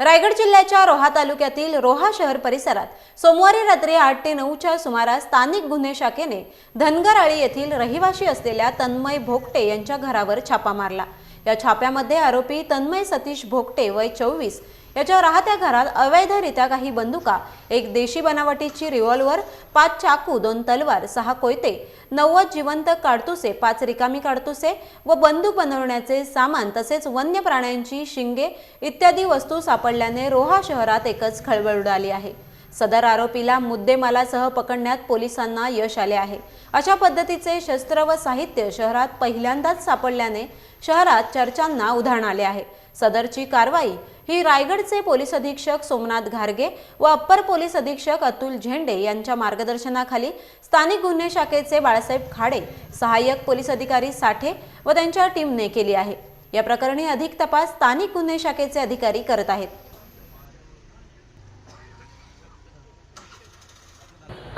रायगड जिल्ह्याच्या रोहा तालुक्यातील रोहा शहर परिसरात सोमवारी रात्री आठ ते नऊच्या सुमारास स्थानिक गुन्हे शाखेने धनगरआळी येथील रहिवाशी असलेल्या तन्मय भोगटे यांच्या घरावर छापा मारला. या छाप्यामध्ये आरोपी तन्मय सतीश भोगटे वय चोवीस. याच्या राहत्या घरात अवैधरित्या काही बंदुका एक देशी बनावटीची रिव्हॉल्वर पाच चाकू दोन तलवार सहा कोयते नव्वद जिवंत काडतुसे पाच रिकामी काडतुसे व बंदूक बनवण्याचे सामान तसेच वन्य प्राण्यांची शिंगे इत्यादी वस्तू सापडल्याने रोहा शहरात एकच खळबळ उडाली आहे. सदर आरोपीला मुद्देमालासह पकडण्यात पोलिसांना यश आले आहे. अशा पद्धतीचे शस्त्र व साहित्य शहरात पहिल्यांदाच सापडल्याने शहरात चर्चांना उधाण आले आहे. सदरची कारवाई ही रायगडचे पोलीस अधीक्षक सोमनाथ घारगे व अप्पर पोलीस अधीक्षक अतुल झेंडे यांच्या मार्गदर्शनाखाली स्थानिक गुन्हे शाखेचे बाळासाहेब खाडे सहाय्यक पोलीस अधिकारी साठे व त्यांच्या टीमने केली आहे. या प्रकरणी अधिक तपास स्थानिक गुन्हे शाखेचे अधिकारी करत आहेत.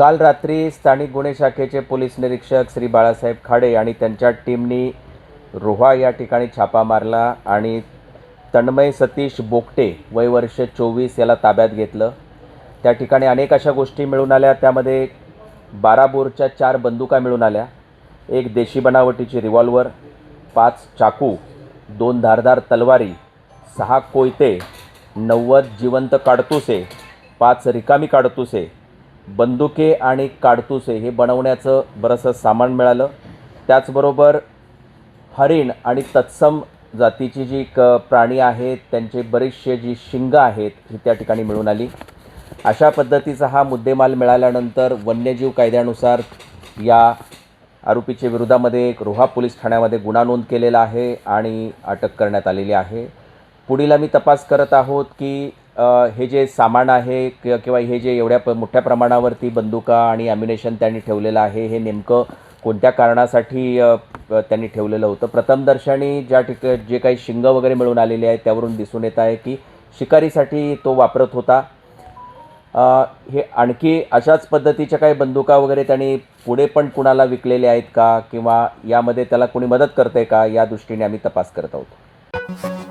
काल रात्री स्थानिक गुन्हे शाखेचे पोलीस निरीक्षक श्री बाळासाहेब खाडे आणि त्यांच्या टीमनी रोहा या ठिकाणी छापा मारला आणि तन्मय सतीश बोगटे वय वर्ष चोवीस याला ताब्यात घेतलं. त्या ठिकाणी अनेक अशा गोष्टी मिळून आल्या. त्यामध्ये बारा बोरच्या चार बंदुका मिळून आल्या. एक देशी बनावटीची रिव्हॉल्वर पाच चाकू दोन धारदार तलवारी सहा कोयते नव्वद जिवंत काडतुसे पाच रिकामी काडतुसे बंदुके आणि काडतुसे हे बनवण्याचं बरंचसं सामान मिळालं. त्याचबरोबर हरिण आणि तत्सम जातीची जी क प्राणी आहेत त्यांचे बरेचसे जी शिंग आहेत ही त्या ठिकाणी मिळून आली. अशा पद्धतीचा हा मुद्देमाल मिळाल्यानंतर वन्यजीव कायद्यानुसार या आरोपीच्या विरोधामध्ये एक रोहा पोलीस ठाण्यामध्ये गुन्हा नोंद केलेला आहे आणि अटक करण्यात आलेली आहे. पुढील आम्ही तपास करत आहोत की हे जे सामान आहे कि- किंवा हे जे एवढ्या प मोठ्या प्रमाणावरती बंदुका आणि ॲम्युनेशन त्यांनी ठेवलेलं आहे हे नेमकं कोणत्या कारणासाठी त्यांनी ठेवलेलं होतं? प्रथमदर्शनी ज्या ठिक जे काही शिंग वगैरे मिळून आलेले आहेत त्यावरून दिसून येत आहे की शिकारीसाठी तो वापरत होता. आ, हे आणखी अशाच पद्धतीच्या काही बंदुका वगैरे त्यांनी पुढे पण कुणाला विकलेले आहेत का? किंवा यामध्ये त्याला कोणी मदत करते का? या दृष्टीने आम्ही तपास करत आहोत.